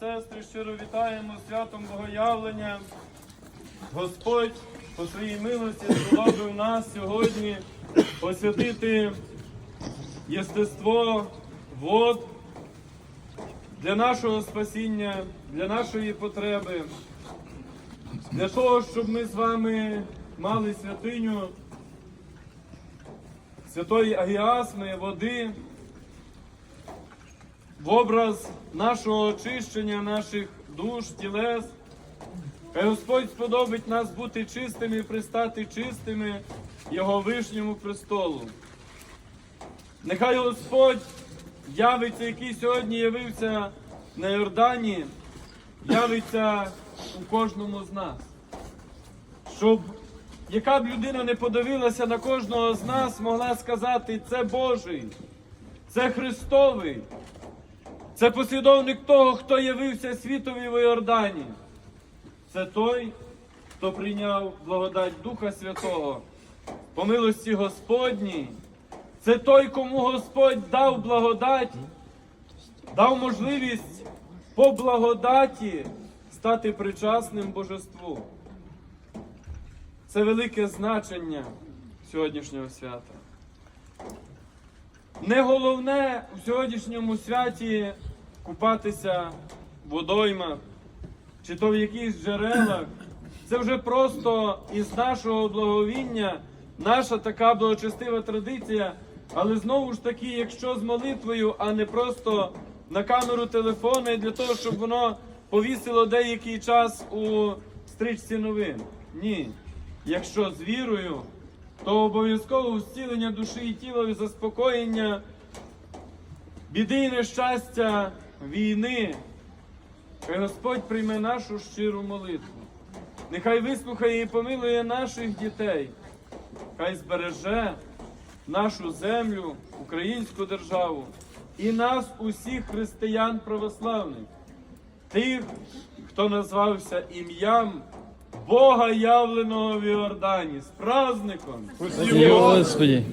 сестри, щиро вітаємо святом Богоявлення. Господь по своїй милості сподобав нас сьогодні посвятити єстество вод для нашого спасіння, для нашої потреби, для того, щоб ми з вами мали святиню святої агіасми, води, в образ нашого очищення, наших душ, тілес. Хай Господь сподобить нас бути чистими і пристати чистими Його вишньому престолу. Нехай Господь явиться, який сьогодні явився на Йордані, явиться у кожному з нас. Щоб яка б людина не подивилася на кожного з нас, могла сказати, це Божий, це Христовий, це послідовник того, хто явився світові в Йордані. Це той, хто прийняв благодать Духа Святого по милості Господній. Це той, кому Господь дав благодать, дав можливість по благодаті стати причасним божеству. Це велике значення сьогоднішнього свята. Не головне у сьогоднішньому святі купатися в водоймах чи то в якихось джерелах. Це вже просто із нашого благовіння, наша така благочестива традиція. Але знову ж таки, якщо з молитвою, а не просто на камеру телефону, і для того, щоб воно повісило деякий час у стрічці новин. Ні. Якщо з вірою, то обов'язково зцілення душі і тіла і заспокоєння біди і нещастя війни. Хай Господь прийме нашу щиру молитву. Нехай вислухає і помилує наших дітей. Хай збереже нашу землю, українську державу і нас, усіх християн православних, тих, хто назвався ім'ям Бога явленого в Іордані з праздником. Господи.